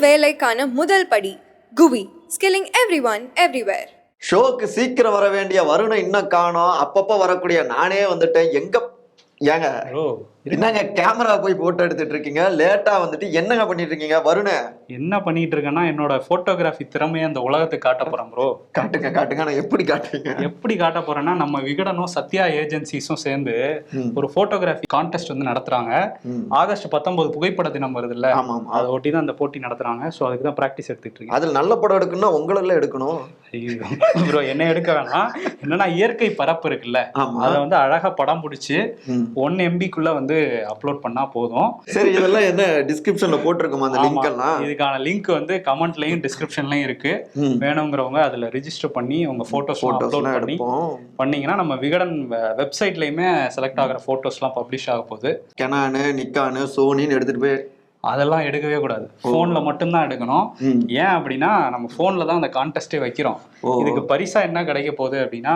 வேலைக்கான முதல் படி குவி ஸ்கில்லிங் எவ்ரி ஒன் எவ்ரிவேர் ஷோக்கு சீக்கிரம் வர வேண்டிய வருணை இன்னும் காணோம். அப்பப்ப வரக்கூடிய நானே வந்துட்டேன். எங்க ஏங்க? என்னங்க கேமரா போய் போட்டோ எடுத்துட்டு இருக்கீங்க? லேட்டா வந்துட்டு என்னங்க பண்ணிட்டு இருக்கீங்க வருண. என்ன பண்ணிட்டு இருக்கேன்னா என்னோட போட்டோகிராஃபி திறமையை அந்த உலகத்துக்கு காட்ட போறேன் ப்ரோ காட்டுங்க காட்டுங்க. நான் எப்படி காட்டுவீங்க எப்படி காட்ட போறேன்னா நம்ம விகடனும் சத்யா ஏஜென்சிஸும் சேர்ந்து. ஒரு போட்டோகிராஃபி கான்டெஸ்ட் வந்து நடத்துறாங்க. ஆகஸ்ட் பத்தொன்பது புகைப்பட தினம் வருது இல்ல? அதை ஒட்டி தான் அந்த போட்டி நடத்துறாங்க. ஸோ அதுக்கு தான் ப்ராக்டிஸ் எடுத்துட்டு இருக்கேன். அதுல நல்ல படம் எடுக்கணும்னா உங்களெல்லாம் எடுக்கணும். ப்ரோ என்ன எடுக்க வேணாம். என்னன்னா இயற்கை பரப்பு இருக்குல்ல? அதை வந்து அழகா படம் பிடிச்சி. ஒன் எம்பிக்குள்ள வந்து அப்லோட் பண்ணா போதும் சரி இதெல்லாம் என்ன டிஸ்கிரிப்ஷன்ல போட்டிருக்கோமா அந்த லிங்க் ஆமா. எல்லாம் இதுக்கான லிங்க் வந்து கமெண்ட்லயும் டிஸ்கிரிப்ஷன்லயும் இருக்கு. வேணுங்கிறவங்க அதுல ரெஜிஸ்டர் பண்ணி உங்க போட்டோஸ் போட்டோஸ் அப்லோட் பண்ணி பண்ணீங்கன்னா நம்ம விகடன் வெப்சைட்லயுமே செலக்ட் ஆகிற போட்டோஸ்லாம் பப்ளிஷ் ஆக போகுது கெனானு நிக்கானு சோனின்னு எடுத்துட்டு போய் அதெல்லாம் எடுக்கவே கூடாது ஃபோன்ல மட்டும்தான் எடுக்கணும். ஏன் அப்படின்னா நம்ம ஃபோன்ல தான் அந்த கான்டெஸ்டே வைக்கிறோம். இதுக்கு பரிசா என்ன கிடைக்க போகுது அப்படின்னா.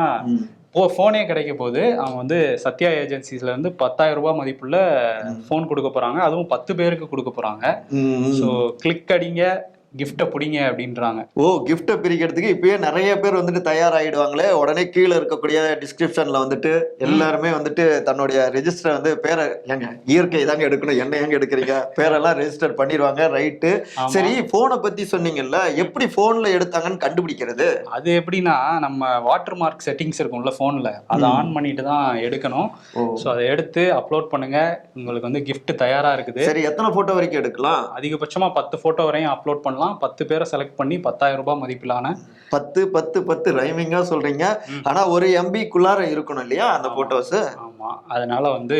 போ ஃபோனே கிடைக்க போகுது அவங்க வந்து சத்யா ஏஜென்சிஸ்ல இருந்து பத்தாயிரம் ரூபாய் மதிப்புள்ள ஃபோன் கொடுக்க போறாங்க. அதுவும் பத்து பேருக்கு கொடுக்க போறாங்க. ஸோ கிளிக் அடிங்க. கிஃப்டை பிடிங்க அப்படின்றாங்க. ஓ கிஃப்ட்டை பிரிக்கிறதுக்கு இப்பயே நிறைய பேர் வந்துட்டு தயாராகிடுவாங்களே உடனே கீழே இருக்கக்கூடிய டிஸ்கிரிப்ஷன்ல வந்துட்டு எல்லாருமே வந்துட்டு தன்னுடைய ரெஜிஸ்டர் வந்து பேரை ஏங்க இயற்கை தாங்க எடுக்கணும் என்ன ஏங்க எடுக்கிறீங்க? பேரெல்லாம் ரெஜிஸ்டர் பண்ணிடுவாங்க ரைட்டு. சரி போனை பத்தி சொன்னீங்கல்ல எப்படி போன்ல எடுத்தாங்கன்னு கண்டுபிடிக்கிறது? அது எப்படின்னா நம்ம வாட்டர் மார்க் செட்டிங்ஸ் இருக்கும்ல ஃபோனில் அதை ஆன் பண்ணிட்டு தான் எடுக்கணும். ஸோ அதை எடுத்து அப்லோட் பண்ணுங்க. உங்களுக்கு வந்து gift தயாரா இருக்குது. சரி எத்தனை போட்டோ வரைக்கும் எடுக்கலாம்? அதிகபட்சமா பத்து போட்டோ வரையும் அப்லோட் பண்ணலாம். பத்து பேரை செலக்ட் பண்ணி பத்தாயிரம் ரூபாய் மதிப்பிலான பத்து பத்து பத்து ரைமிங்கா சொல்றீங்க. ஆனா ஒரு எம்பிக்குள்ளார இருக்கணும் இல்லையா அந்த போட்டோஸ் ஆமா. அதனால வந்து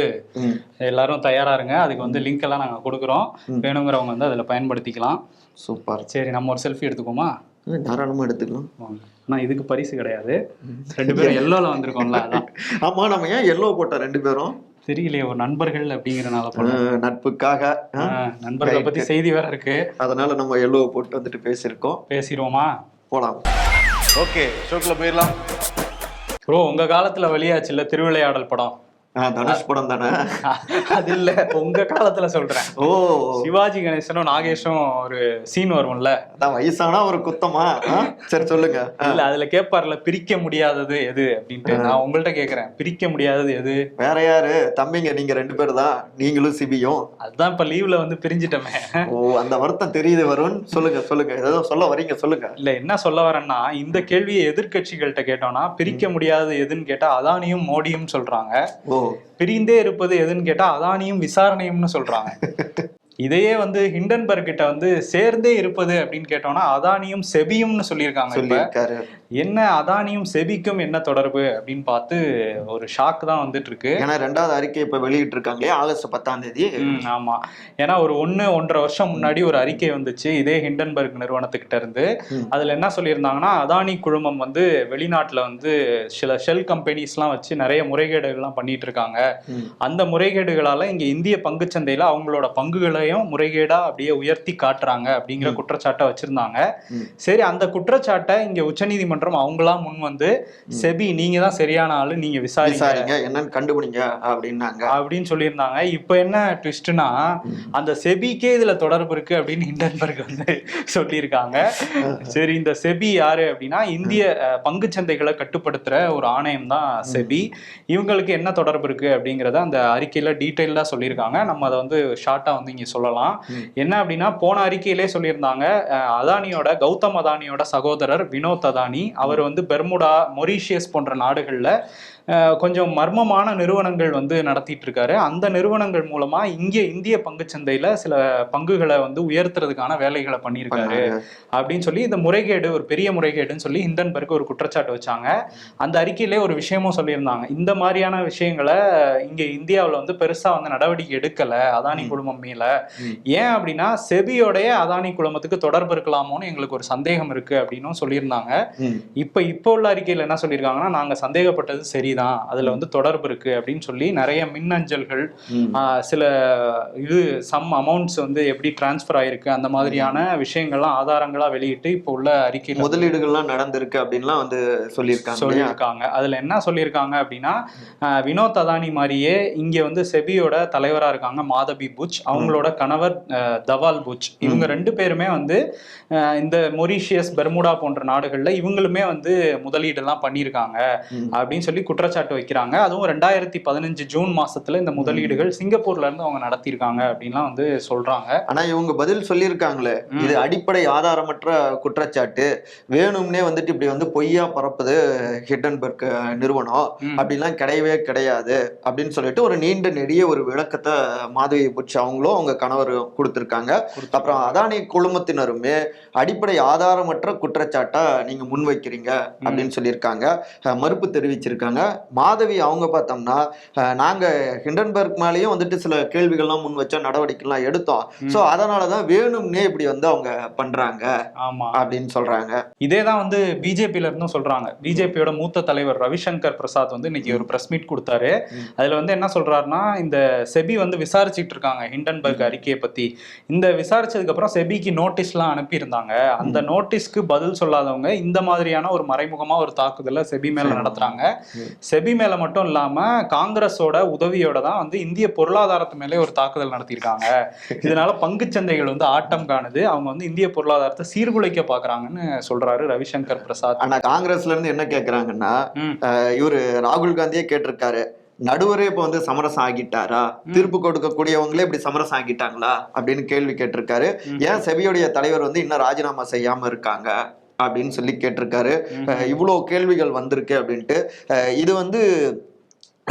எல்லாரும் தயாரா இருங்க. அதுக்கு வந்து லிங்க் எல்லாம் நாங்க கொடுக்குறோம். வேணுங்கிறவங்க வந்து அதுல பயன்படுத்திக்கலாம். சூப்பர். சரி நம்ம ஒரு செல்ஃபி எடுத்துக்கோமா தாராளமா எடுத்துக்கலாம். ஆனால் இதுக்கு பரிசு கிடையாது. ரெண்டு பேரும் எல்லோல வந்திருக்கோம்ல அதான். ஆமா நம்ம ஏன் எல்லோ போட்டோம் ரெண்டு பேரும்? தெரியலையே ஒரு நண்பர்கள் அப்படிங்கறனால நட்புக்காக நண்பர்களை பத்தி செய்தி வேற இருக்கு. அதனால நம்ம எல்லோ போட்டு வந்துட்டு பேசியிருக்கோம். பேசிடுவோமா? போலாம். ஓகே ஷோக்குள்ள போயிடலாம். ப்ரோ உங்க காலத்துல வெளியாச்சுல்ல திருவிளையாடல் படம்? தனுஷ் படம் தானே? அது இல்ல உங்க காலத்துல சொல்றேன். ஓ. சிவாஜி கணேசனும் நாகேஷும் ஒரு சீன் வரும்ல? அதான் வயசானா ஒரு குத்தமா? சரி சொல்லுங்க. இல்ல அதுல கேட்பார்ல பிரிக்க முடியாதது எது அப்படின்ட்டு. நான் உங்கள்ட்ட கேக்குறேன் பிரிக்க முடியாதது எது? வேற யாரு? தம்பிங்க நீங்க ரெண்டு பேர் தான். நீங்களும் சிபியும். அதுதான் இப்ப லீவ்ல வந்து பிரிஞ்சிட்டோமே. ஓ அந்த வருத்தம் தெரியுது வருண். சொல்லுங்க சொல்லுங்க. ஏதோ சொல்ல வரீங்க சொல்லுங்க. இல்ல என்ன சொல்ல வரேன்னா இந்த கேள்வியை எதிர்க்கட்சிகள்கிட்ட கேட்டோம்னா பிரிக்க முடியாதது எதுன்னு கேட்டா அதானியும் மோடியும் சொல்றாங்க. ஓ. பிரிந்தே இருப்பது எதுன்னு கேட்டா அதானியும் விசாரணையும்னு சொல்றாங்க. இதையே வந்து ஹிண்டன்பர்க் கிட்ட வந்து சேர்ந்தே இருப்பது அப்படின்னு கேட்டோம்னா அதானியும் செபியும்னு சொல்லியிருக்காங்க என்ன அதானியும் செபிக்கும் என்ன தொடர்பு அப்படின்னு பார்த்து ஒரு ஷாக் தான் வந்துட்டு இருக்கு ஏன்னா ரெண்டாவது அறிக்கை இப்ப வெளியிட்டு இருக்காங்க ஆகஸ்ட் பத்தாம் தேதி. ஆமா. ஏன்னா ஒரு ஒண்ணு ஒன்றரை வருஷம் முன்னாடி ஒரு அறிக்கை வந்துச்சு இதே ஹிண்டன்பர்க் நிறுவனத்துக்கிட்ட இருந்து. அதுல என்ன சொல்லியிருந்தாங்கன்னா அதானி குழுமம் வந்து வெளிநாட்டுல வந்து சில ஷெல் கம்பெனிஸ்லாம் வச்சு நிறைய முறைகேடுகள்லாம் பண்ணிட்டு இருக்காங்க. அந்த முறைகேடுகளால இங்க இந்திய பங்குச்சந்தையில அவங்களோட பங்குகளையும் முறைகேடா அப்படியே உயர்த்தி காட்டுறாங்க அப்படிங்கிற குற்றச்சாட்டை வச்சிருந்தாங்க. சரி அந்த குற்றச்சாட்டை இங்க உச்சநீதிமன்றம் அவங்களா முன் வந்து செபி நீங்க தான் சரியான ஆளு நீங்க விசாரிங்க. என்னன்னு கண்டுபிடிங்க அப்படின்னாங்க. அப்படின்னு சொல்லியிருந்தாங்க. இப்போ என்ன ட்விஸ்ட்னா அந்த செபிக்கே இதுல தொடர்பு இருக்கு அப்படின்னு ஹிண்டன்பர்க் வந்து சொல்லியிருக்காங்க. சரி இந்த செபி யாரு அப்படின்னா இந்திய அஹ், பங்குச் சந்தைகளை கட்டுப்படுத்துற ஒரு ஆணையம் தான் செபி. இவங்களுக்கு என்ன தொடர்பு இருக்கு அப்படிங்கறத அந்த அறிக்கையில டீட்டெயிலா சொல்லியிருக்காங்க. நம்ம அதை வந்து ஷார்ட்டா வந்து இங்க சொல்லலாம். என்ன அப்படின்னா போன அறிக்கையிலே சொல்லியிருந்தாங்க. அதானியோட கௌதம் அதானியோட சகோதரர் வினோத் அதானி. அவர் வந்து பெர்முடா மொரீஷியஸ் போன்ற நாடுகளில் கொஞ்சம் மர்மமான நிறுவனங்கள் வந்து நடத்திட்டு இருக்காரு அந்த நிறுவனங்கள் மூலமா இங்கே இந்திய பங்குச்சந்தையில சில பங்குகளை வந்து உயர்த்துறதுக்கான வேலைகளை பண்ணியிருக்காரு அப்படின்னு சொல்லி இந்த முறைகேடு ஒரு பெரிய முறைகேடுன்னு சொல்லி ஹிண்டன்பர்க் ஒரு குற்றச்சாட்டு வச்சாங்க. அந்த அறிக்கையிலே ஒரு விஷயமும் சொல்லியிருந்தாங்க. இந்த மாதிரியான விஷயங்களை இங்க இந்தியாவில் வந்து பெருசா வந்து நடவடிக்கை எடுக்கல அதானி குழுமம் மேல. ஏன் அப்படின்னா செபியோடைய அதானி குழுமத்துக்கு தொடர்பு இருக்கலாமோன்னு எங்களுக்கு ஒரு சந்தேகம் இருக்கு அப்படின்னும் சொல்லியிருந்தாங்க. இப்ப இப்போ உள்ள அறிக்கையில என்ன சொல்லியிருக்காங்கன்னா நாங்க சந்தேகப்பட்டது சரிதான் அதுல வந்து தொடர்பு இருக்கு அப்படின்னு சொல்லி நிறைய மின்னஞ்சல்கள் சில இது சம் அமௌண்ட்ஸ் வந்து எப்படி டிரான்ஸ்ஃபர் ஆயிருக்கு அந்த மாதிரியான விஷயங்கள்லாம் ஆதாரங்களா வெளியிட்டு இப்போ உள்ள அறிக்கையில முதலீடுகள்லாம் நடந்திருக்கு அப்படின்லாம் வந்து சொல்லியிருக்காங்க? சொல்லியிருக்காங்க. அதுல என்ன சொல்லியிருக்காங்க அப்படின்னா வினோத் அதானி மாதிரியே இங்க வந்து செபியோட தலைவரா இருக்காங்க மாதவி புச் அவங்களோட கணவர் தவால் புச் இவங்க ரெண்டு பேருமே வந்து இந்த மொரீஷியஸ் பெர்முடா போன்ற நாடுகள்ல இவங்களுமே வந்து முதலீடு எல்லாம் பண்ணியிருக்காங்க. அப்படின்னு சொல்லி குற்றச்சாட்டு வைக்கிறாங்க. அதுவும் ரெண்டாயிரத்தி பதினஞ்சு ஜூன் மாசத்துல இந்த முதலீடுகள் சிங்கப்பூர்ல இருந்து அவங்க நடத்தியிருக்காங்க அப்படின்லாம் வந்து சொல்றாங்க. ஆனா இவங்க பதில் சொல்லியிருக்காங்களே. இது அடிப்படை ஆதாரமற்ற குற்றச்சாட்டு. வேணும்னே வந்துட்டு இப்படி வந்து பொய்யா பரப்புது ஹிட்டன்பர்க் நிறுவனம். அப்படிலாம் கிடையவே கிடையாது அப்படின்னு சொல்லிட்டு ஒரு நீண்ட நெடிய ஒரு விளக்கத்தை மாதவி புட்ச் அவங்களும் அவங்க கணவர் கொடுத்திருக்காங்க. அப்புறம் அதானி குழுமத்தினருமே அடிப்படை ஆதாரமற்ற குற்றச்சாட்டை நீங்க முன்வைக்கிறீங்க அப்படின்னு சொல்லியிருக்காங்க. மறுப்பு தெரிவிச்சிருக்காங்க. மாதவி அவங்க பார்த்தோம்னா நாங்க ஹிண்டன்பர்க் மேலேயும் வந்துட்டு சில கேள்விகள்லாம் முன் வச்ச நடவடிக்கைலாம் எடுத்தோம். சோ அதனாலதான் வேணும்னே இப்படி வந்து அவங்க பண்றாங்க ஆமா. அப்படின்னு சொல்றாங்க. இதே தான் வந்து பிஜேபியில இருந்தும் சொல்றாங்க. பிஜேபியோட மூத்த தலைவர் ரவிசங்கர் பிரசாத் வந்து இன்னைக்கு ஒரு பிரஸ் மீட் கொடுத்தாரு. அதுல வந்து என்ன சொல்றாருன்னா இந்த செபி வந்து விசாரிச்சுட்டு இருக்காங்க ஹிண்டன்பர்க் அறிக்கையை பத்தி. இந்த விசாரிச்சதுக்கு அப்புறம் செபிக்கு நோட்டீஸ்லாம் அனுப்பியிருந்தாங்க. அந்த நோட்டீஸ்க்கு பதில் சொல்லாதவங்க இந்த மாதிரியான ஒரு மறைமுகமா ஒரு தாக்குதலை செபி மேல நடத்துறாங்க. செபி மேல மட்டும் இல்லாம காங்கிரஸோட உதவியோட தான் வந்து இந்திய பொருளாதாரத்து மேலே ஒரு தாக்குதல் நடத்தியிருக்காங்க. இதனால பங்குச்சந்தைகள் வந்து ஆட்டம் காணுது. அவங்க வந்து இந்திய பொருளாதாரத்தை சீர்குலைக்க பாக்குறாங்கன்னு சொல்றாரு ரவிசங்கர் பிரசாத். ஆனா காங்கிரஸ்ல இருந்து என்ன. அஹ் இவரு ராகுல் காந்தியே கேட்டிருக்காரு. நடுவரே இப்ப வந்து சமரசம் ஆகிட்டாரா? தீர்ப்பு கொடுக்கக்கூடியவங்களே இப்படி சமரசம் ஆகிட்டாங்களா? அப்படின்னு கேள்வி கேட்டிருக்காரு. ஏன் செபியோடைய தலைவர் வந்து இன்னும் ராஜினாமா செய்யாம இருக்காங்க? அப்படின்னு சொல்லி கேட்டிருக்காரு. அஹ் இவ்வளவு கேள்விகள் வந்திருக்கு அப்படின்ட்டு. இது வந்து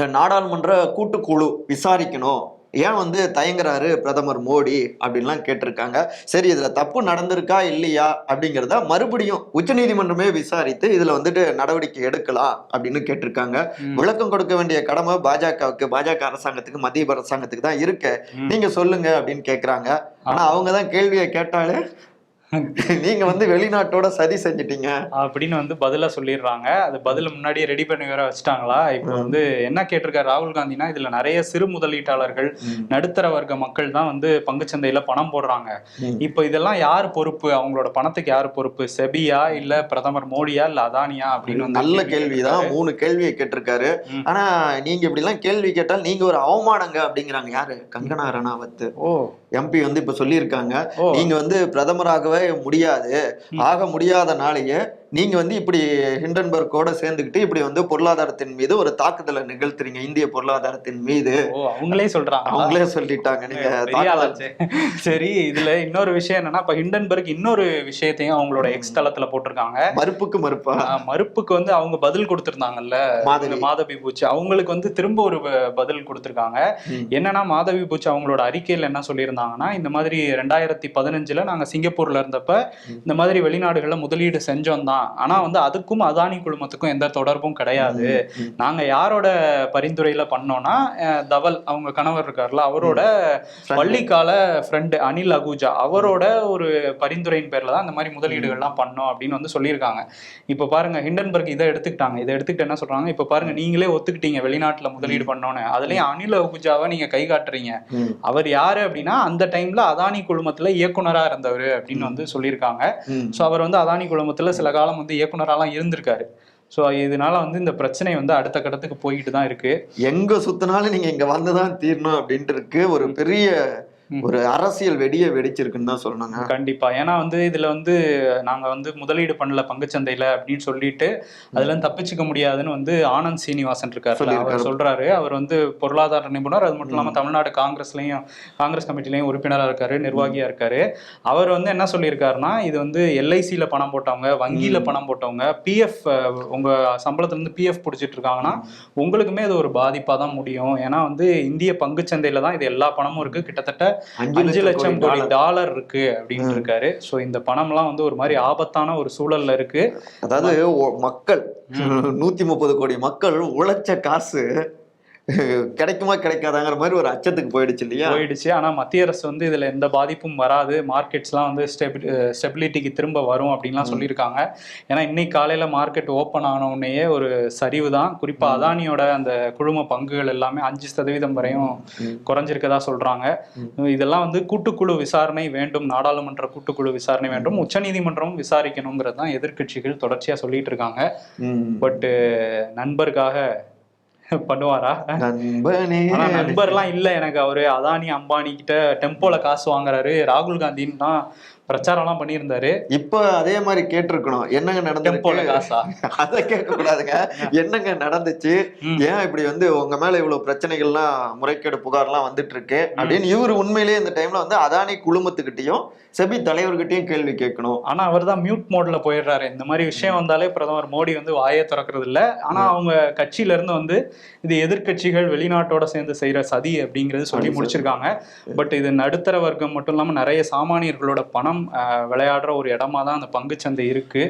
நாடாளுமன்ற கூட்டுக்குழு விசாரிக்கணும். ஏன் வந்து தயங்குறாரு பிரதமர் மோடி அப்படின்லாம் கேட்டிருக்காங்க. சரி இதுல தப்பு நடந்திருக்கா இல்லையா அப்படிங்கிறத மறுபடியும் உச்சநீதிமன்றமே விசாரித்து இதுல வந்துட்டு நடவடிக்கை எடுக்கலாம் அப்படின்னு கேட்டிருக்காங்க. விளக்கம் கொடுக்க வேண்டிய கடமை பாஜகவுக்கு பாஜக அரசாங்கத்துக்கு மத்திய அரசாங்கத்துக்கு தான் இருக்கு. நீங்க சொல்லுங்க அப்படின்னு கேக்குறாங்க. ஆனா அவங்க தான் கேள்வியை கேட்டாலே நீங்க வந்து வெளிநாட்டோட சதி செஞ்சிட்டீங்க. அப்படின்னு வந்து பதிலா சொல்லிடுறாங்க. அது பதில் முன்னாடியே ரெடி பண்ணி வேற வச்சுட்டாங்களா? இப்போ வந்து என்ன கேட்டிருக்காரு ராகுல் காந்தினா இதுல நிறைய சிறு முதலீட்டாளர்கள் நடுத்தர வர்க்க மக்கள் தான் வந்து பங்குச்சந்தையில பணம் போடுறாங்க. இப்போ இதெல்லாம் யார் பொறுப்பு? அவங்களோட பணத்துக்கு யார் பொறுப்பு? செபியா இல்ல பிரதமர் மோடியா இல்ல அதானியா அப்படின்னு நல்ல கேள்வி கேள்விதான். மூணு கேள்வியை கேட்டிருக்காரு. ஆனா நீங்க இப்படி எல்லாம் கேள்வி கேட்டால் நீங்க ஒரு அவமானங்க அப்படிங்கிறாங்க. யாரு? கங்கனா ரணாவத். ஓ. எம்பி வந்து இப்ப சொல்லியிருக்காங்க. நீங்க வந்து பிரதமராகவே முடியாது. ஆக முடியாதனாலேயே நீங்க வந்து இப்படி ஹிண்டன்பர்க்கோட சேர்ந்துக்கிட்டு இப்படி வந்து பொருளாதாரத்தின் மீது ஒரு தாக்குதலை நிகழ்த்துறீங்க. இந்திய பொருளாதாரத்தின் மீது. ஓ அவங்களே சொல்றாங்க அவங்களே சொல்லிட்டாங்க. நீங்க. சரி இதுல இன்னொரு விஷயம் என்னன்னா இப்ப ஹிண்டன்பர்க் இன்னொரு விஷயத்தையும் அவங்களோட எக்ஸ் தளத்துல போட்டிருக்காங்க. மறுப்புக்கு மறுப்பா? மறுப்புக்கு வந்து அவங்க பதில் கொடுத்திருந்தாங்கல்ல மாதவி. பூச்சி. அவங்களுக்கு வந்து திரும்ப ஒரு பதில் கொடுத்திருக்காங்க. என்னன்னா மாதவி பூச்சி அவங்களோட அறிக்கையில என்ன சொல்லியிருந்தாங்கன்னா இந்த மாதிரி ரெண்டாயிரத்தி பதினஞ்சுல நாங்க சிங்கப்பூர்ல இருந்தப்ப இந்த மாதிரி வெளிநாடுகள்ல முதலீடு செஞ்சோம் தான். ஆனா வந்து அதுக்கும் அதானி குழுமத்துக்கும் எந்த தொடர்பும் கிடையாது. நாங்க யாரோட பரிந்துரையில பண்ணோம்னா தவல் அவங்க கணவர் இருக்கார்ல அவரோட பள்ளிக்கால ஃப்ரெண்டு அனில் அகூஜா அவரோட ஒரு பரிந்துரையின் பேர்ல தான் இந்த மாதிரி முதலீடுகள்லாம் பண்ணோம் அப்படின்னு வந்து சொல்லியிருக்காங்க. இப்ப பாருங்க ஹிண்டன்பர்க் இதை எடுத்துக்கிட்டாங்க. இதை எடுத்துக்கிட்டு என்ன சொல்றாங்க இப்ப பாருங்க நீங்களே ஒத்துக்கிட்டீங்க வெளிநாட்டுல முதலீடு பண்ணோன்னு. அதுலயும் அனில் அகூஜாவை நீங்க கை காட்டுறீங்க. அவர் யாரு அப்படின்னா அந்த டைம்ல அதானி குழுமத்துல இயக்குனரா இருந்தவர் அப்படின்னு வந்து சொல்லியிருக்காங்க. ஸோ அவர் வந்து அதானி குழுமத்துல சில காலம் வந்து இயக்குனராலாம் இருந்திருக்காரு. ஸோ இதனால வந்து இந்த பிரச்சனை வந்து அடுத்த கட்டத்துக்கு போயிட்டு தான் இருக்கு. எங்க சுத்தினாலும் நீங்க இங்க வந்துதான் தீரணும் அப்படின்ட்டு இருக்கு. ஒரு பெரிய. ஒரு அரசியல் வெடிய வெடிச்சிருக்குன்னு தான் சொல்லணுங்க. கண்டிப்பா. ஏன்னா வந்து இதுல வந்து நாங்க வந்து முதலீடு பண்ணல பங்குச்சந்தையில அப்படின்னு சொல்லிட்டு அதுல இருந்து தப்பிச்சுக்க முடியாதுன்னு வந்து ஆனந்த் சீனிவாசன் இருக்காரு. அவர் சொல்றாரு. அவர் வந்து பொருளாதார நிபுணர். அது மட்டும் இல்லாம தமிழ்நாடு காங்கிரஸ்லயும் காங்கிரஸ் கமிட்டிலையும் உறுப்பினரா இருக்காரு நிர்வாகியா இருக்காரு. அவர் வந்து என்ன சொல்லியிருக்காருன்னா இது வந்து எல்ஐசியில பணம் போட்டவங்க வங்கியில பணம் போட்டவங்க பிஎஃப் உங்க சம்பளத்துல இருந்து பிஎஃப் பிடிச்சிட்டு இருக்காங்கன்னா உங்களுக்குமே அது ஒரு பாதிப்பா தான் முடியும். ஏன்னா வந்து இந்திய பங்குச்சந்தையில தான் இது எல்லா பணமும் இருக்கு. கிட்டத்தட்ட அஞ்சு லட்சம் கோடி டாலர். இருக்கு அப்படின்னு இருக்காரு. சோ இந்த பணம்லாம் வந்து ஒரு மாதிரி ஆபத்தான ஒரு சூழல்ல இருக்கு. அதாவது மக்கள் நூத்தி முப்பது கோடி மக்கள் உழைச்ச காசு கிடைக்குமா கிடைக்காதாங்கிற மாதிரி ஒரு அச்சத்துக்கு போயிடுச்சு இல்லையா? போயிடுச்சு. ஆனா மத்திய அரசு வந்து இதுல எந்த பாதிப்பும் வராது. மார்க்கெட்ஸ்லாம் வந்து ஸ்டெபிலிட்டிக்கு திரும்ப வரும் அப்படின்லாம் சொல்லியிருக்காங்க. ஏன்னா இன்னைக்கு காலையில மார்க்கெட் ஓப்பன் ஆன உடனேயே ஒரு சரிவு தான். குறிப்பா அதானியோட அந்த குழும பங்குகள் எல்லாமே அஞ்சு சதவீதம் வரையும் குறைஞ்சிருக்கதா சொல்றாங்க. இதெல்லாம் வந்து கூட்டுக்குழு விசாரணை வேண்டும் நாடாளுமன்ற கூட்டுக்குழு விசாரணை வேண்டும் உச்சநீதிமன்றமும் விசாரிக்கணுங்கிறது தான் எதிர்க்கட்சிகள் தொடர்ச்சியா சொல்லிட்டு இருக்காங்க. ம். பட் நண்பருக்காக பண்ணுவாரா? நண்பனே. நண்பர்லாம் இல்ல எனக்கு அவரு. அதானி அம்பானி கிட்ட டெம்போல காசு வாங்குறாரு. ராகுல் காந்தின்னு தான் பிரச்சாரம்லாம் பண்ணியிருந்தாரு. இப்ப அதே மாதிரி கேட்டிருக்கணும். என்னங்க டெம்போல நடந்துச்சு காசா? அதை கேட்க கூடாதுங்க என்னங்க நடந்துச்சு. ஏன் இப்படி வந்து உங்க மேல இவ்வளவு பிரச்சனைகள்லாம் முறைகேடு புகார்லாம் வந்துட்டு இருக்கு அப்படின்னு இவர் உண்மையிலேயே இந்த டைம்ல வந்து அதானி குழுமத்துக்கிட்டையும் செபி தலைவர்கிட்டயும் கேள்வி கேட்கணும். ஆனா அவர் தான் மியூட் மோட்ல போயிடுறாரு. இந்த மாதிரி விஷயம் வந்தாலே பிரதமர் மோடி வந்து வாயே திறக்கிறது இல்ல ஆனா அவங்க கட்சியில இருந்து வந்து இது எதிர்க்கட்சிகள் வெளிநாட்டோட சேர்ந்து செய்யற சதி அப்படிங்கிறது சொல்லி முடிச்சிருக்காங்க. பட் இது நடுத்தர வர்க்கம் மட்டும் இல்லாம நிறைய சாமானியர்களோட பணம் அஹ், விளையாடுற ஒரு இடமா தான் அந்த பங்குச்சந்தை இருக்கு.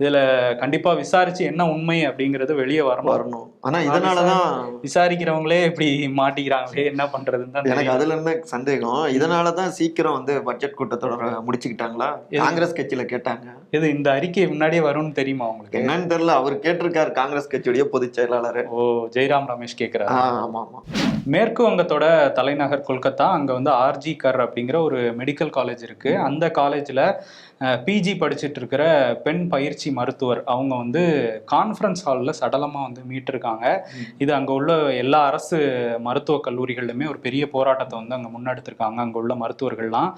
இதுல கண்டிப்பா விசாரிச்சு என்ன உண்மை அப்படிங்கிறது வெளியே வரணும். வரணும். ஆனா இதனாலதான் விசாரிக்கிறவங்களே இப்படி மாட்டிக்கிறாங்களே என்ன பண்றதுன்னு தான் எனக்கு. அதுல இருந்து சந்தேகம். இதனாலதான் சீக்கிரம் வந்து பட்ஜெட் கூட்டத்தொடர முடிச்சுக்கிட்டாங்களா? காங்கிரஸ் கட்சியில கேட்டாங்க. இது இந்த அறிக்கை முன்னாடியே வரும்னு தெரியுமா உங்களுக்கு? என்னன்னு தெரியல. அவர் கேட்டிருக்காரு காங்கிரஸ் கட்சியுடைய பொதுச் செயலாளர். ஓ ஜெய்ராம் ரமேஷ் கேக்குறாரு. ஆமா ஆமா. மேற்கு வங்கத்தோட தலைநகர் கொல்கத்தா அங்க வந்து ஆர்ஜி கர் அப்படிங்கிற ஒரு மெடிக்கல் காலேஜ் இருக்கு. அந்த காலேஜில் பிஜி படிச்சுட்டு இருக்கிற பெண் பயிற்சி மருத்துவர். அவங்க வந்து கான்ஃபரன்ஸ் ஹாலில் சடலமாக வந்து மீட்டிருக்காங்க. இது அங்கே உள்ள எல்லா அரசு மருத்துவக் கல்லூரிகள்லையுமே ஒரு பெரிய போராட்டத்தை வந்து அங்கே முன்னெடுத்திருக்காங்க அங்கே உள்ள மருத்துவர்கள்லாம்.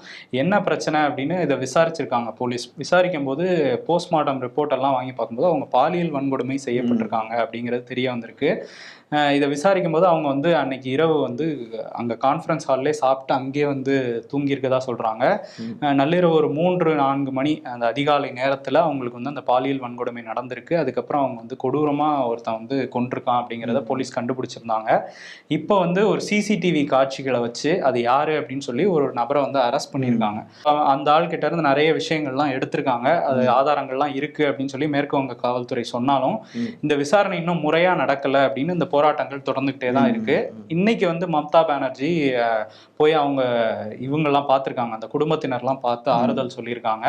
என்ன பிரச்சனை அப்படின்னு இதை விசாரிச்சிருக்காங்க போலீஸ். விசாரிக்கும் போது போஸ்ட்மார்ட்டம் ரிப்போர்ட் எல்லாம் வாங்கி பார்க்கும்போது அவங்க பாலியல் வன்கொடுமை செய்யப்பட்டிருக்காங்க அப்படிங்கிறது தெரிய வந்திருக்கு. இதை விசாரிக்கும் போது அவங்க வந்து அன்னைக்கு இரவு வந்து அங்கே கான்ஃபரன்ஸ் ஹால்லே சாப்பிட்டு அங்கேயே வந்து தூங்கியிருக்கதா சொல்கிறாங்க நள்ளிரவு ஒரு மூன்று நான்கு மணி அந்த அதிகாலை நேரத்தில் அவங்களுக்கு வந்து அந்த பாலியல் வன்கொடுமை நடந்திருக்கு. அதுக்கப்புறம் அவங்க வந்து கொடூரமாக ஒருத்தன் வந்து கொண்டிருக்கான் அப்படிங்கிறத போலீஸ் கண்டுபிடிச்சிருந்தாங்க. இப்போ வந்து ஒரு சிசிடிவி காட்சிகளை வச்சு அது யாரு அப்படின்னு சொல்லி ஒரு நபரை வந்து அரெஸ்ட் பண்ணியிருக்காங்க. அந்த ஆள் கிட்ட இருந்து நிறைய விஷயங்கள்லாம் எடுத்திருக்காங்க. அது ஆதாரங்கள்லாம் இருக்கு அப்படின்னு சொல்லி மேற்கு வங்க காவல்துறை சொன்னாலும். இந்த விசாரணை இன்னும் முறையா நடக்கல அப்படின்னு இந்த போராட்டங்கள் தொடர்ந்துகிட்டே தான் இருக்கு. இன்னைக்கு வந்து மம்தா பானர்ஜி போய் அவங்க இவங்கெல்லாம் பார்த்துருக்காங்க. அந்த குடும்பத்தினர்லாம் பார்த்து ஆறுதல் சொல்லியிருக்காங்க.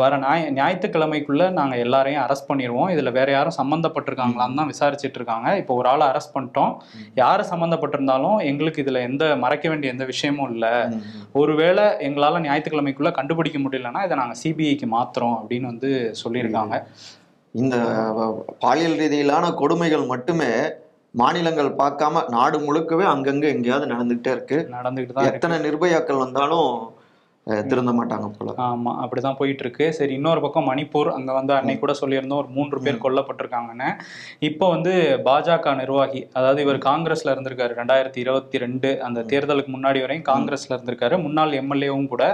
வர ஞாய ஞாயிற்றுக்கிழமைக்குள்ள நாங்கள் எல்லாரையும் அரெஸ்ட் பண்ணிடுவோம் இதில் வேற யாரும் சம்மந்தப்பட்டிருக்காங்களான்னு தான் விசாரிச்சுட்டு இருக்காங்க இப்போ ஒரு ஆளை அரெஸ்ட் பண்ணிட்டோம். யார் சம்மந்தப்பட்டிருந்தாலும் எங்களுக்கு இதில் எந்த மறைக்க வேண்டிய எந்த விஷயமும் இல்லை. ஒருவேளை எங்களால் ஞாயிற்றுக்கிழமைக்குள்ள கண்டுபிடிக்க முடியலன்னா இதை நாங்கள் சிபிஐக்கு மாத்துறோம் அப்படின்னு வந்து சொல்லியிருக்காங்க. இந்த பாலியல் ரீதியிலான கொடுமைகள் மட்டுமே மாநிலங்கள் பார்க்காம நாடு முழுக்கவே அங்கங்க எங்கேயாவது நடந்துகிட்டே இருக்கு. நடந்துகிட்டு தான் எத்தனை நிர்பயாக்கள் வந்தாலும் திருந்த மாட்டாங்க போல. ஆமா அப்படிதான் போயிட்டு இருக்கு சரி இன்னொரு பக்கம் மணிப்பூர் அங்க வந்து அன்னைக்கு கூட சொல்லியிருந்தோம் ஒரு மூன்று பேர் கொல்லப்பட்டிருக்காங்கன்னு. இப்போ வந்து பாஜக நிர்வாகி அதாவது இவர் காங்கிரஸ்ல இருந்திருக்காரு ரெண்டாயிரத்தி இருபத்தி ரெண்டு அந்த தேர்தலுக்கு முன்னாடி வரையும் காங்கிரஸ்ல இருந்திருக்காரு. முன்னாள் எம்எல்ஏவும் கூட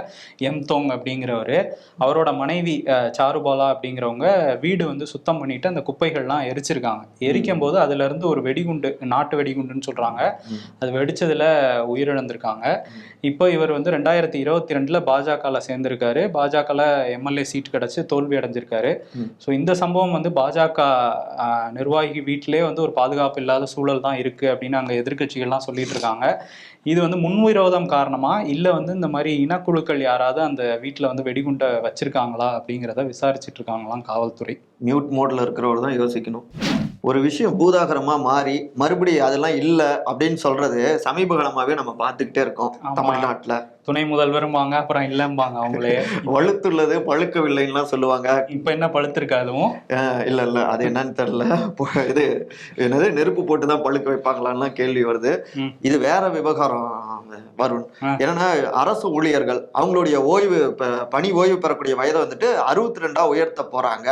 எம் தோங் அப்படிங்கிறவரு. அவரோட மனைவி சாருபாலா அப்படிங்கிறவங்க வீடு வந்து சுத்தம் பண்ணிட்டு அந்த குப்பைகள்லாம் எரிச்சிருக்காங்க. எரிக்கும் போது அதுல இருந்து ஒரு வெடிகுண்டு நாட்டு வெடிகுண்டுன்னு சொல்றாங்க. அது வெடிச்சதுல உயிரிழந்திருக்காங்க. இப்போ இவர் வந்து ரெண்டாயிரத்தி இருபத்தி ரெண்டுல பாஜகல சேர்ந்திருக்காரு. பாஜகல எம்எல்ஏ சீட் கிடைச்சு தோல்வி அடைஞ்சிருக்காரு. ஸோ இந்த சம்பவம் வந்து பாஜக நிர்வாகி வீட்டிலே வந்து ஒரு பாதுகாப்பு இல்லாத சூழல் தான் இருக்கு அப்படின்னு அங்க எதிர்க்கட்சிகள்லாம் சொல்லிட்டு இருக்காங்க. இது வந்து முன்விரோதம் காரணமா? இல்ல வந்து இந்த மாதிரி இனக்குழுக்கள் யாராவது அந்த வீட்டுல வந்து வெடிகுண்டை வச்சிருக்காங்களா? அப்படிங்கிறத விசாரிச்சுட்டு இருக்காங்களாம் காவல்துறை. மியூட் மோட்ல இருக்கிறவர் தான் யோசிக்கணும். ஒரு விஷயம் பூதாகரமா மாறி மறுபடியும் அதெல்லாம் இல்ல அப்படின்னு சொல்றது சமீப காலமாவே நம்ம பார்த்துக்கிட்டே இருக்கோம். தமிழ்நாட்டுல. துணை முதல்வரும்பாங்க அப்புறம் இல்லம்பாங்க அவங்களே. வலுத்துள்ளது பழுக்கவில்லைன்னுலாம் சொல்லுவாங்க. இப்ப என்ன பழுத்திருக்கு அதுவும்? இல்ல இல்ல. அது என்னன்னு தெரியல. இது என்னது நெருப்பு போட்டு தான் பழுக்க வைப்பாங்களான்லாம் கேள்வி வருது. இது வேற விவகாரம். வருண் ஆ. ஏன்னா அரசு ஊழியர்கள் அவங்களுடைய ஓய்வு பணி ஓய்வு பெறக்கூடிய வயதை வந்துட்டு அறுபத்தி ரெண்டா உயர்த்த போறாங்க.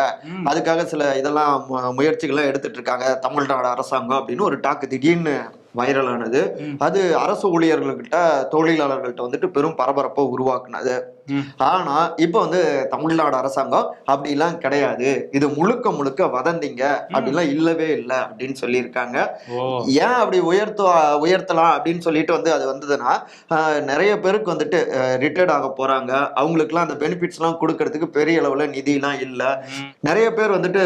அதுக்காக சில இதெல்லாம் முயற்சிகள்லாம் எடுத்துட்டு இருக்காங்க தமிழ்நாடு அரசாங்கம் அப்படின்னு ஒரு டாக்கு திடீர்னு வைரலானது. அது அரசு ஊழியர்கள்கிட்ட தொழிலாளர்கள்ட்ட வந்துட்டு பெரும் பரபரப்பை உருவாக்குனது. ஆனா இப்போ வந்து தமிழ்நாடு அரசாங்கம் அப்படிலாம் கிடையாது. இது முழுக்க முழுக்க வதந்திங்க. அப்படிலாம் இல்லவே இல்லை அப்படின்னு சொல்லியிருக்காங்க. ஏன் அப்படி உயர்த்து உயர்த்தலாம் அப்படின்னு சொல்லிட்டு வந்து அது வந்ததுன்னா நிறைய பேருக்கு வந்துட்டு ரிட்டையர்ட் ஆக போறாங்க. அவங்களுக்குலாம் அந்த பெனிஃபிட்ஸ்லாம் கொடுக்கறதுக்கு பெரிய அளவுல நிதிலாம் இல்லை. நிறைய பேர் வந்துட்டு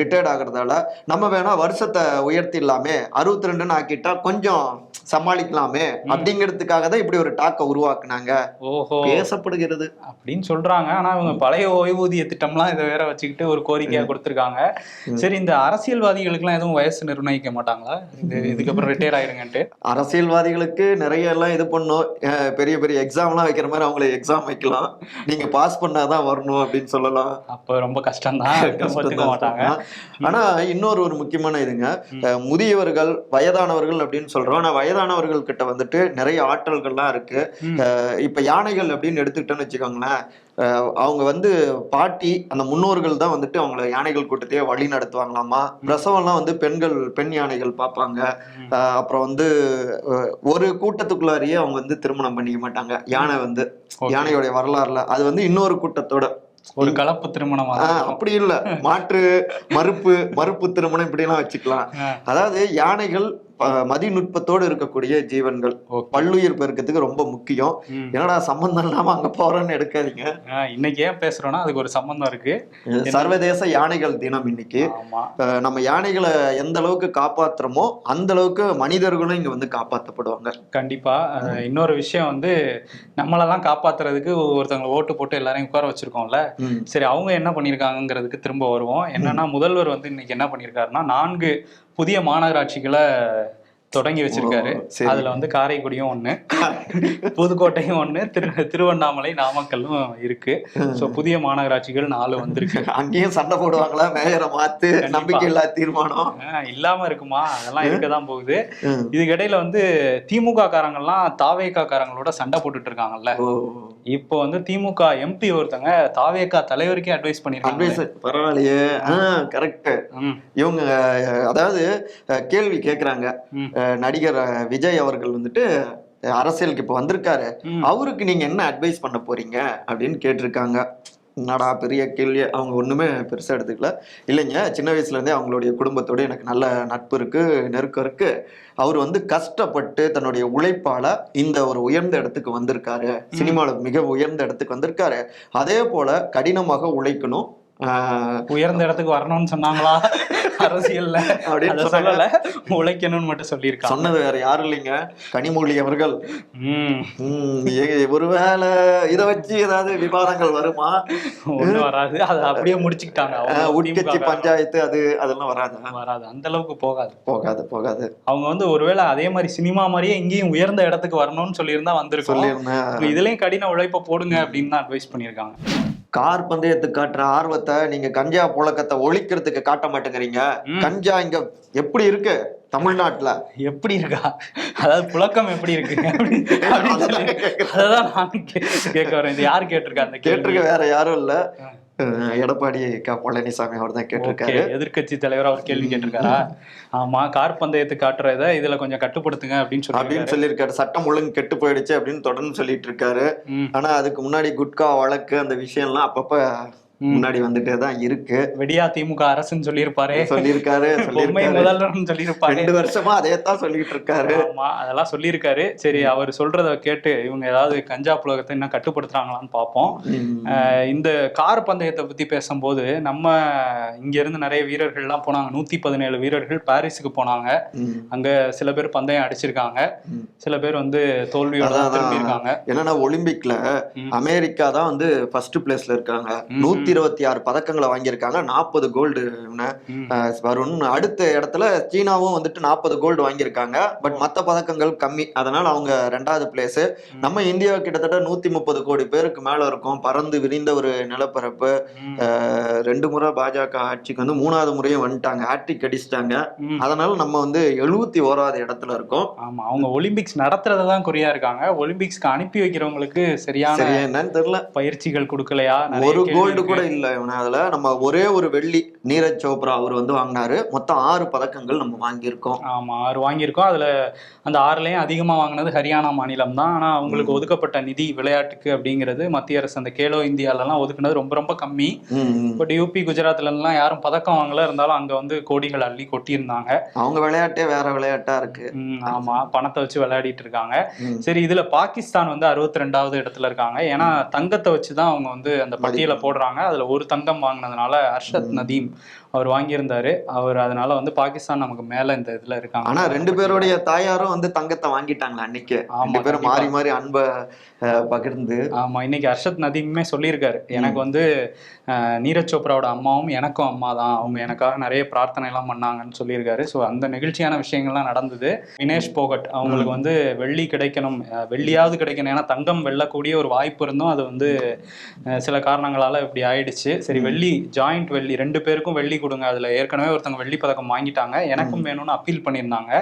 ரிட்டையர்ட் ஆகுறதால நம்ம வேணா வருஷத்தை உயர்த்திடலாமே அறுபத்தி ரெண்டுன்னு ஆக்கிட்டா கொஞ்சம் சமாளிக்கலாமே அப்படிங்கிறதுக்காக தான் இப்படி ஒரு டாக்கை உருவாக்குனாங்க. ஓஹோ. பேசப்படுகிறது அப்படின்னு சொல்றாங்க. ஆனா இவங்க பழைய ஓய்வூதிய திட்டம்லாம் இதை வேற வச்சுக்கிட்டு ஒரு கோரிக்கையா கொடுத்திருக்காங்க. சரி இந்த அரசியல்வாதிகளுக்குலாம் எதுவும் வயசு நிர்ணயிக்க மாட்டாங்களா? இது இதுக்கப்புறம் ரிட்டையர் ஆயிருங்கன்ட்டு. அரசியல்வாதிகளுக்கு நிறைய எல்லாம் இது பண்ணும். பெரிய பெரிய எக்ஸாம்லாம் வைக்கிற மாதிரி அவங்களை எக்ஸாம் வைக்கலாம். நீங்க பாஸ் பண்ணாதான் வரணும் அப்படின்னு சொல்லலாம். அப்ப ரொம்ப கஷ்டம் தான் மாட்டாங்க. ஆனா இன்னொரு ஒரு முக்கியமான இதுங்க. முதியவர்கள் வயதானவர்கள் அப்படின்னு சொல்றோம். ஆனா வயதானவர்கள் கிட்ட வந்துட்டு நிறைய ஆற்றல்கள்லாம் இருக்கு. இப்ப யானைகள் அப்படின்னு எடுத்துக்கிட்டோம்னு வச்சுக்கோங்களேன். அவங்க வந்து பாட்டி அந்த முன்னோர்கள் தான் வந்துட்டு அவங்கள யானைகள் கூட்டத்தையே வழி நடத்துவாங்களாமா? பிரசவம்லாம் வந்து பெண்கள் பெண் யானைகள் பார்ப்பாங்க. அப்புறம் வந்து ஒரு கூட்டத்துக்குள்ளாரியே அவங்க வந்து திருமணம் பண்ணிக்க மாட்டாங்க. யானை வந்து. யானையோடைய வரலாறுல. அது வந்து இன்னொரு கூட்டத்தோட. ஒரு கலப்பு திருமணமா? அப்படி இல்ல. மாற்று மறுப்பு மறுப்பு திருமணம் இப்படி எல்லாம் வச்சுக்கலாம். அதாவது யானைகள் மதிநுட்பத்தோடு இருக்கக்கூடிய ஜீவன்கள். பல்லுயிர் பெருக்கத்துக்கு ரொம்ப முக்கியம். என்னடா சம்பந்தம் இல்லாம அங்க போறோம்னு எடுக்காதீங்க. இன்னைக்கு ஏன் பேசுறோம்னா அதுக்கு ஒரு சம்பந்தம் இருக்கு. சர்வதேச யானைகள் தினம் இன்னைக்கு. நம்ம யானைகளை எந்த அளவுக்கு காப்பாத்துறோமோ அந்த அளவுக்கு மனிதர்களும் இங்க வந்து காப்பாத்தப்படுவாங்க. கண்டிப்பா. அஹ், இன்னொரு விஷயம் வந்து நம்மளெல்லாம் காப்பாத்துறதுக்கு ஒருத்தவங்களை ஓட்டு போட்டு எல்லாரையும் உட்கார வச்சிருக்கோம்ல. சரி அவங்க என்ன பண்ணியிருக்காங்கங்கிறதுக்கு திரும்ப வருவோம். என்னன்னா முதல்வர் வந்து இன்னைக்கு என்ன பண்ணியிருக்காருன்னா நான்கு புதிய மாநகராட்சிகளை தொடங்கி வச்சிருக்காரு. அதுல வந்து காரைக்குடியும் ஒண்ணு புதுக்கோட்டையும் ஒண்ணு திரு திருவண்ணாமலை நாமக்கல்லும் இருக்கு. சோ புதிய மாநகராட்சிகள் நாலு வந்திருக்கு. அங்கேயும் சண்டை போடுவாங்களா? மேயரை மாத்து. நம்பிக்கை இல்லா தீர்மானம். இல்லாம இருக்குமா? அதெல்லாம் இருக்கதான் போகுது. இதுக்கிடையில வந்து திமுக காரங்கெல்லாம் தாவேகா காரங்களோட சண்டை போட்டுட்டு இருக்காங்கல்ல. இப்போ வந்து திமுக எம்பி ஒருத்தங்க தாவேகா தலைவருக்கே அட்வைஸ் பண்ணிருக்காங்க. பரவாயில்லையே. கரெக்ட் இவங்க அதாவது கேள்வி. அஹ், நடிகர் விஜய் அவர்கள் வந்துட்டு அரசியலுக்கு இப்ப வந்திருக்காரு. அவருக்கு நீங்க என்ன அட்வைஸ் பண்ண போறீங்க? அப்படின்னு கேட்டிருக்காங்க. என்னடா பெரிய கேள்வி. அவங்க ஒண்ணுமே பெருசா எடுத்துக்கல. இல்லைங்க சின்ன வயசுல இருந்தே அவங்களுடைய குடும்பத்தோட எனக்கு நல்ல நட்பு இருக்கு நெருக்கம் இருக்கு. அவர் வந்து கஷ்டப்பட்டு தன்னுடைய உழைப்பால இந்த ஒரு உயர்ந்த இடத்துக்கு வந்திருக்காரு. சினிமாவில் மிக உயர்ந்த இடத்துக்கு வந்திருக்காரு. அதே போல கடினமாக உழைக்கணும். உயர்ந்த இடத்துக்கு வரணும்னு சொன்னாங்களா? அரசியல்ல. அப்படின்னு. சொல்லல. உழைக்கணும்னு மட்டும் சொல்லியிருக்காங்க. சொன்னது வேற யாரும் இல்லைங்க? கனிமொழி அவர்கள். ஒருவேளை இத வச்சு ஏதாவது விவாதங்கள் வருமா? ஒண்ணும் வராது. அதை அப்படியே முடிச்சுக்கிட்டாங்க. உட்கட்சி. பஞ்சாயத்து அது அதெல்லாம் வராதா? வராது. அந்த அளவுக்கு போகாது. போகாது போகாது. அவங்க வந்து ஒருவேளை அதே மாதிரி சினிமா மாதிரியே இங்கேயும் உயர்ந்த இடத்துக்கு வரணும்னு சொல்லியிருந்தா வந்திருக்கோம். இதுலயும் கடின உழைப்ப போடுங்க அப்படின்னு தான் அட்வைஸ் பண்ணியிருக்காங்க. கார் பந்தயத்துக்கு காட்டுற ஆர்வத்தை நீங்க கஞ்சா புழக்கத்தை ஒழிக்கிறதுக்கு காட்ட மாட்டேங்கிறீங்க. கஞ்சா இங்க எப்படி இருக்கு? தமிழ்நாட்டுல. எப்படி இருக்கா? அதாவது புழக்கம் எப்படி இருக்கு? அததான் நான் கேட்க வரேன். இது யாரு கேட்டிருக்கா அந்த கேட்டிருக்க வேற யாரும் இல்ல. எடப்பாடி க. பழனிசாமி அவர் தான் கேட்டிருக்காரு. எதிர்கட்சி தலைவர் அவர் கேள்வி கேட்டிருக்காரா? ஆமா கார் பந்தயத்துக்கு காட்டுறத இதுல கொஞ்சம் கட்டுப்படுத்துங்க அப்படின்னு அப்படின்னு சொல்லி சொல்லியிருக்காரு. சட்டம் ஒழுங்கு கெட்டு போயிடுச்சு அப்படின்னு தொடர்ந்து சொல்லிட்டு இருக்காரு. ஆனா அதுக்கு முன்னாடி குட்கா வழக்கு அந்த விஷயம்லாம் அப்பப்ப. முன்னாடி வந்துட்டே தான் இருக்கு. வெடியா திமுக அரசுன்னு சொல்லியிருப்பாரே. சொல்லியிருக்காரு முதல்வர்னு சொல்லியிருப்பாரு. ரெண்டு வருஷமா அதே தான் சொல்லிட்டு இருக்காரு ஆமா அதெல்லாம் சொல்லியிருக்காரு. சரி அவர் சொல்றத கேட்டு இவங்க ஏதாவது கஞ்சா புழக்கத்தை இன்னும் கட்டுப்படுத்துறாங்களான்னு பார்ப்போம். இந்த கார் பந்தயத்தை பத்தி பேசும்போது நம்ம இங்க இருந்து நிறைய வீரர்கள்லாம் போனாங்க. நூத்தி பதினேழு வீரர்கள் பாரிஸுக்கு போனாங்க. அங்க சில பேர் பந்தயம் அடிச்சிருக்காங்க. சில பேர் வந்து தோல்வியோட அதான், திரும்பி அதான். இருக்காங்க என்னன்னா ஒலிம்பிக்ல. அமெரிக்கா தான் வந்து ஃபர்ஸ்ட் பிளேஸ்ல இருக்காங்க. ம். நூத்தி இருபத்தி ஆறு பதக்கங்களை வாங்கியிருக்காங்க. நாற்பது கோல்டு. வருண். அடுத்த இடத்துல சீனாவும் வந்துட்டு நாற்பது கோல்டு வாங்கியிருக்காங்க. பட் மத்த பதக்கங்கள் கம்மி. அதனால அவங்க ரெண்டாவது பிளேஸ் நம்ம இந்தியா கிட்டத்தட்ட நூத்தி முப்பது கோடி பேருக்கு மேல இருக்கும். பறந்து விரிந்த ஒரு நிலப்பரப்பு. ரெண்டு முறை பாஜக ஆட்சிக்கு வந்து மூணாவது முறையும் வந்துட்டாங்க. ஹேட்ரிக் அடிச்சிட்டாங்க. அதனால நம்ம வந்து எழுபத்தி ஓராவது இடத்துல இருக்கோம். ஆமா அவங்க ஒலிம்பிக்ஸ் நடத்துறதுதான் தான் குறியா இருக்காங்க. ஒலிம்பிக்ஸ்க்கு அனுப்பி வைக்கிறவங்களுக்கு சரியான சரியா என்னன்னு தெரியல. பயிற்சிகள் கொடுக்கலையா? ஒரு கோல்டு. கூட இல்ல இவன. அதுல நம்ம ஒரே ஒரு வெள்ளி நீரஜ் சோப்ரா அவர் வந்து வாங்கினாரு. மொத்தம் ஆறு பதக்கங்கள் நம்ம வாங்கியிருக்கோம். ஆமா ஆறு வாங்கியிருக்கோம். அதுல அந்த ஆறுலயும் அதிகமா வாங்கினது ஹரியானா மாநிலம் தான். ஆனா அவங்களுக்கு ஒதுக்கப்பட்ட நிதி விளையாட்டுக்கு அப்படிங்கிறது மத்திய அரசு அந்த கேலோ இந்தியால எல்லாம் ஒதுக்குனது ரொம்ப ரொம்ப கம்மி. பட் யூபி குஜராத்ல எல்லாம் யாரும் பதக்கம் வாங்கல. இருந்தாலும் அங்க வந்து கோடிகள் அள்ளி கொட்டியிருந்தாங்க. அவங்க விளையாட்டே வேற விளையாட்டா இருக்கு. ஆமா. பணத்தை வச்சு விளையாடிட்டு இருக்காங்க. சரி இதுல பாகிஸ்தான் வந்து அறுபத்தி ரெண்டாவது இடத்துல இருக்காங்க. ஏன்னா தங்கத்தை வச்சுதான் அவங்க வந்து அந்த பட்டியலை போடுறாங்க. அதுல ஒரு தங்கம் வாங்கினதுனால அர்ஷத் நதீம் அவர் வாங்கியிருந்தாரு. அவர் அதனால வந்து பாகிஸ்தான் நமக்கு மேல இந்த இதுல இருக்காங்க. ஆனா ரெண்டு பேருடைய தாயாரும் வந்து தங்கத்தை வாங்கிட்டாங்க அன்னைக்கு. ரெண்டு பேரும். மாறி மாறி அன்பை பகிர்ந்து. ஆமா இன்னைக்கு அர்ஷத் நதீமுமே சொல்லியிருக்காரு. எனக்கு வந்து நீரஜ் சோப்ராவோட அம்மாவும் எனக்கும் அம்மா தான். அவங்க எனக்காக நிறைய பிரார்த்தனை எல்லாம் பண்ணாங்கன்னு சொல்லியிருக்காரு. ஸோ அந்த நெகிழ்ச்சியான விஷயங்கள்லாம் நடந்தது. வினேஷ் போகட் அவங்களுக்கு வந்து வெள்ளி கிடைக்கணும் வெள்ளியாவது கிடைக்கணும். ஏன்னா தங்கம் வெல்லக்கூடிய ஒரு வாய்ப்பு இருந்தும் அது வந்து சில காரணங்களால இப்படி ஆயிடுச்சு. சரி வெள்ளி ஜாயிண்ட் வெள்ளி ரெண்டு பேருக்கும் வெள்ளி கொடுங்க. அதுல ஏற்கனவே ஒருத்தவங்க வெள்ளி பதக்கம் வாங்கிட்டாங்க. எனக்கும் வேணும்னு அப்பீல் பண்ணியிருந்தாங்க.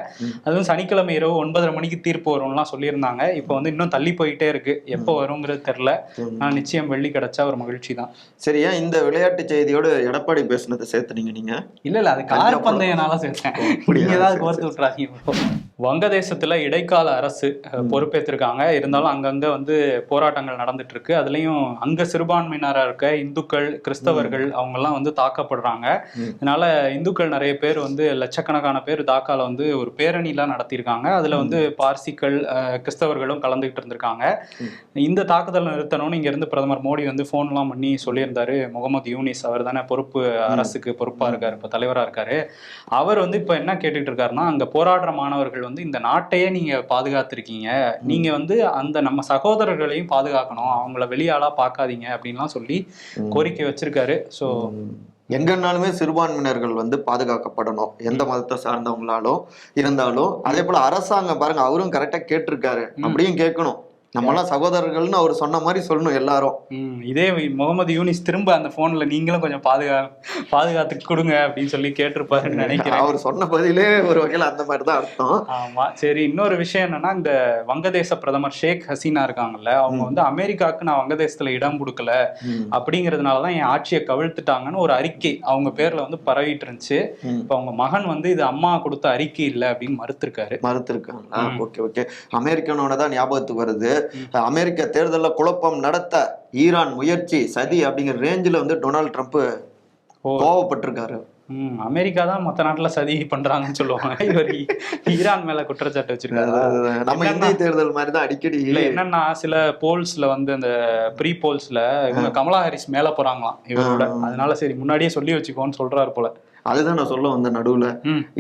அதுவும் சனிக்கிழமை இரவு ஒன்பதரை மணிக்கு தீர்ப்பு வரும்லாம் சொல்லியிருந்தாங்க. இப்போ வந்து இன்னும் தள்ளி போயிட்டே இருக்கு. எப்போ வருங்கிறது தெரியல. ஆனா நிச்சயம் வெள்ளி கிடைச்சா ஒரு மகிழ்ச்சி தான். சரி ஏன் இந்த விளையாட்டு செய்தியோடு எடப்பாடி பேசுனதை சேர்த்துனீங்க நீங்க? இல்ல இல்ல அது கார் பந்தயனால சேர்த்தேன்? நீங்க ஏதாவது கோர்த்து விட்டுறாதீங்க. வங்கதேசத்துல இடைக்கால அரசு பொறுப்பேற்றிருக்காங்க இருந்தாலும் அங்கங்க வந்து போராட்டங்கள் நடந்துட்டு இருக்கு அதுலயும் அங்க சிறுபான்மையினரா இருக்க இந்துக்கள் கிறிஸ்தவர்கள் அவங்க எல்லாம் வந்து தாக்கப்படுறாங்க. அதனால இந்துக்கள் நிறைய பேர் வந்து லட்சக்கணக்கான பேர் தாக்கால வந்து ஒரு பேரணிலாம் நடத்தியிருக்காங்க. அதுல வந்து பார்சிக்கள் கிறிஸ்தவர்களும் கலந்துகிட்டு இருந்திருக்காங்க. இந்த தாக்குதல் நிறுத்தணும்னு இங்க இருந்து பிரதமர் மோடி வந்து போன்லாம் பண்ணி சொல்லியிருந்தாரு. முகமது யூனிஸ் அவர் தானே பொறுப்பு அரசுக்கு பொறுப்பா இருக்காரு இப்ப தலைவரா இருக்காரு. அவர் வந்து இப்ப என்ன கேட்டுட்டு இருக்காருன்னா அங்க போராடுற மாணவர்கள் வந்து இந்த நாட்டையே நீங்க பாதுகாத்திருக்கீங்க. நீங்க வந்து அந்த நம்ம சகோதரர்களையும் பாதுகாக்கணும். அவங்கள வெளியாளா பார்க்காதீங்க அப்படின்லாம் சொல்லி கோரிக்கை வச்சிருக்காரு. சோ எங்கன்னாலுமே சிறுபான்மையினர்கள் வந்து பாதுகாக்கப்படணும். எந்த மதத்தை சார்ந்தவங்களாலும் இருந்தாலும் அதே போல அரசாங்கம் பாருங்க அவரும் கரெக்டா கேட்டிருக்காரு. அப்படியும் கேட்கணும். நம்மளாம் சகோதரர்கள்னு அவர் சொன்ன மாதிரி சொல்லணும் எல்லாரும். இதே முகமது யூனிஸ் திரும்ப அந்த போன்ல நீங்களும் கொஞ்சம் பாதுகா பாதுகாத்து கொடுங்க அப்படின்னு சொல்லி கேட்டிருப்பாருன்னு நினைக்கிறேன். அவர் சொன்ன பதிலே ஒரு வகையில அந்த மாதிரி தான் அர்த்தம். ஆமா சரி இன்னொரு விஷயம் என்னன்னா இந்த வங்கதேச பிரதமர் ஷேக் ஹசீனா இருக்காங்கல்ல அவங்க வந்து அமெரிக்காவுக்கு நான் வங்கதேசத்துல இடம் கொடுக்கல அப்படிங்கிறதுனாலதான் என் ஆட்சியை கவிழ்த்துட்டாங்கன்னு ஒரு அறிக்கை அவங்க பேர்ல வந்து பரவிட்டு இருந்துச்சு. இப்ப அவங்க மகன் வந்து இது அம்மா கொடுத்த அறிக்கை இல்லை அப்படின்னு மறுத்திருக்காரு. மறுத்திருக்காங்களா? Okay okay. அமெரிக்கனோட தான் ஞாபகத்துக்கு வருது. அமெரிக்க தேர்தல்ல குழப்பம் நடத்த ஈரான் முயற்சி சதி அப்படிங்கிற ரேஞ்சில் வந்து டொனால்ட் ட்ரம்ப். கோவப்பட்டிருக்காரு. அமெரிக்கா தான் மத்த நாட்டுல சதி பண்றாங்கன்னு சொல்லுவாங்க. இவர் ஈரான் மேல குற்றச்சாட்டு வச்சிருக்காரு. நம்ம இந்திய தேர்தல் மாதிரி தான் அடிக்கடி இல்ல என்னன்னா சில போல்ஸ்ல வந்து அந்த ப்ரீ போல்ஸ்ல இவங்க கமலா ஹாரிஸ் மேல போறாங்களாம் இவரோட. அதனால சரி முன்னாடியே சொல்லி வச்சுக்கோன்னு சொல்றாரு போல. அதுதான் நான் சொல்ல வந்த நடுவுல.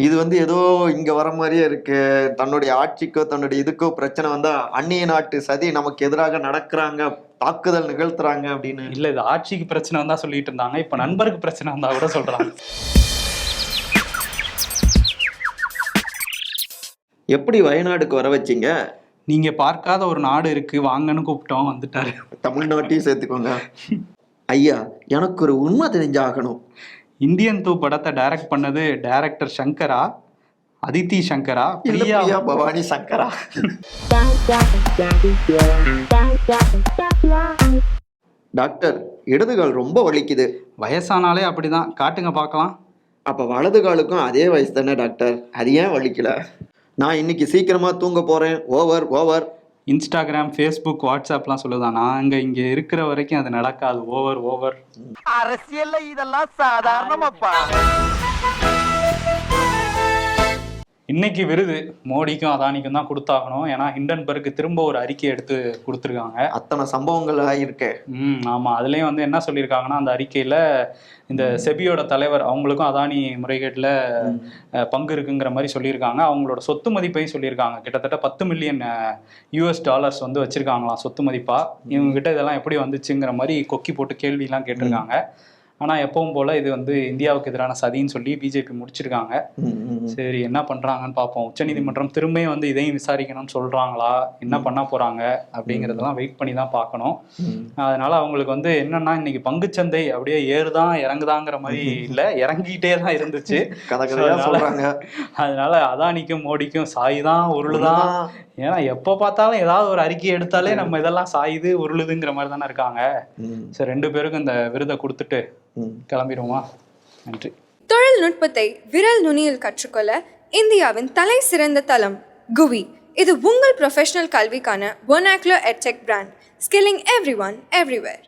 இது வந்து ஏதோ இங்க வர மாதிரியே இருக்கு. தன்னுடைய ஆட்சிக்கோ தன்னுடைய இதுக்கோ பிரச்சனை வந்தா அந்நிய நாட்டு சதி நமக்கு எதிராக நடக்கிறாங்க தாக்குதல் நிகழ்த்துறாங்க அப்படின்னு. இல்ல இது ஆட்சிக்கு பிரச்சனை வந்தா சொல்லிட்டு இருந்தாங்க. இப்ப நண்பருக்கு பிரச்சனை வந்தா கூட சொல்றாங்க. எப்படி வயநாடுக்கு வர வச்சீங்க? நீங்க பார்க்காத ஒரு நாடு இருக்கு. வாங்கன்னு கூப்பிட்டோம் வந்துட்டாரு. தமிழ்நாட்டையும் சேர்த்துக்கோங்க. ஐயா எனக்கு ஒரு உண்மை தெரிஞ்சாகணும். இந்தியன் டூ படத்தை டைரக்ட் பண்ணது டைரக்டர் சங்கரா அதித்தி சங்கரா பிரியா பவானி சங்கரா. டாக்டர் இடதுகால் ரொம்ப வலிக்குது. வயசானாலே அப்படிதான். காட்டுங்க பார்க்கலாம். அப்ப வலது காலுக்கும் அதே வயசு தானே டாக்டர்? அது ஏன் வலிக்கல? நான் இன்னைக்கு சீக்கிரமா தூங்க போறேன். ஓவர் ஓவர் இன்ஸ்டாகிராம் ஃபேஸ்புக் வாட்ஸ்அப்லாம் சொல்லுதான் நாங்கள் இங்க இருக்கிற வரைக்கும் அது நடக்காது. ஓவர் ஓவர் அரசியல்ல இதெல்லாம் சாதாரணமாப்பா. இன்னைக்கு விருது மோடிக்கும் அதானிக்கும் தான் கொடுத்தாகணும். ஏன்னா ஹிண்டன்பர்க் திரும்ப ஒரு அறிக்கை எடுத்து கொடுத்துருக்காங்க. அத்தனை சம்பவங்கள் ஆகியிருக்கே ம் ஆமா. அதுலயும் வந்து என்ன சொல்லியிருக்காங்கன்னா அந்த அறிக்கையில இந்த செபியோட தலைவர் அவங்களுக்கும் அதானி முறைகேட்டில் பங்கு இருக்குங்கிற மாதிரி சொல்லியிருக்காங்க. அவங்களோட சொத்து மதிப்பையும் சொல்லியிருக்காங்க. கிட்டத்தட்ட பத்து மில்லியன் யூஎஸ் டாலர்ஸ் வந்து வச்சிருக்காங்களாம் சொத்து மதிப்பா. இவங்க கிட்ட இதெல்லாம் எப்படி வந்துச்சுங்கிற மாதிரி கொக்கி போட்டு கேள்விலாம் கேட்டிருக்காங்க. ஆனா எப்பவும் போல இது வந்து இந்தியாவுக்கு எதிரான சதின்னு சொல்லி பிஜேபி முடிச்சிருக்காங்க. சரி என்ன பண்றாங்கன்னு பார்ப்போம் உச்சநீதிமன்றம் திரும்பியும் வந்து இதையும் விசாரிக்கணும்னு சொல்றாங்களா? என்ன பண்ண போறாங்க? அப்படிங்கறதெல்லாம் வெயிட் பண்ணி தான் பார்க்கணும் ம். அதனால அவங்களுக்கு வந்து என்னன்னா இன்னைக்கு பங்குச்சந்தை அப்படியே ஏறுதான் இறங்குதாங்கிற மாதிரி இல்ல இறங்கிட்டே தான் இருந்துச்சு. கதையா அதனால- சொல்றாங்க. அதனால அதானிக்கும் மோடிக்கும் சாய் தான் உருளுதான். ஏன்னா எப்ப பார்த்தாலும் ஏதாவது ஒரு அறிக்கை எடுத்தாலே நம்ம இதெல்லாம் சாயுது உருளுதுங்கிற மாதிரி தானே இருக்காங்க. சரி ரெண்டு பேருக்கும் இந்த விருதை கொடுத்துட்டு. கிளம்பிடுவோமா? நன்றி. தொழில்நுட்பத்தை விரல் நுனியில் கற்றுக்கொள்ள இந்தியாவின் தலை சிறந்த தளம் குவி. இது உங்கள் ப்ரொஃபஷனல் கல்விக்கான ஒனாக்லோ எட்செக் brand skilling every one everywhere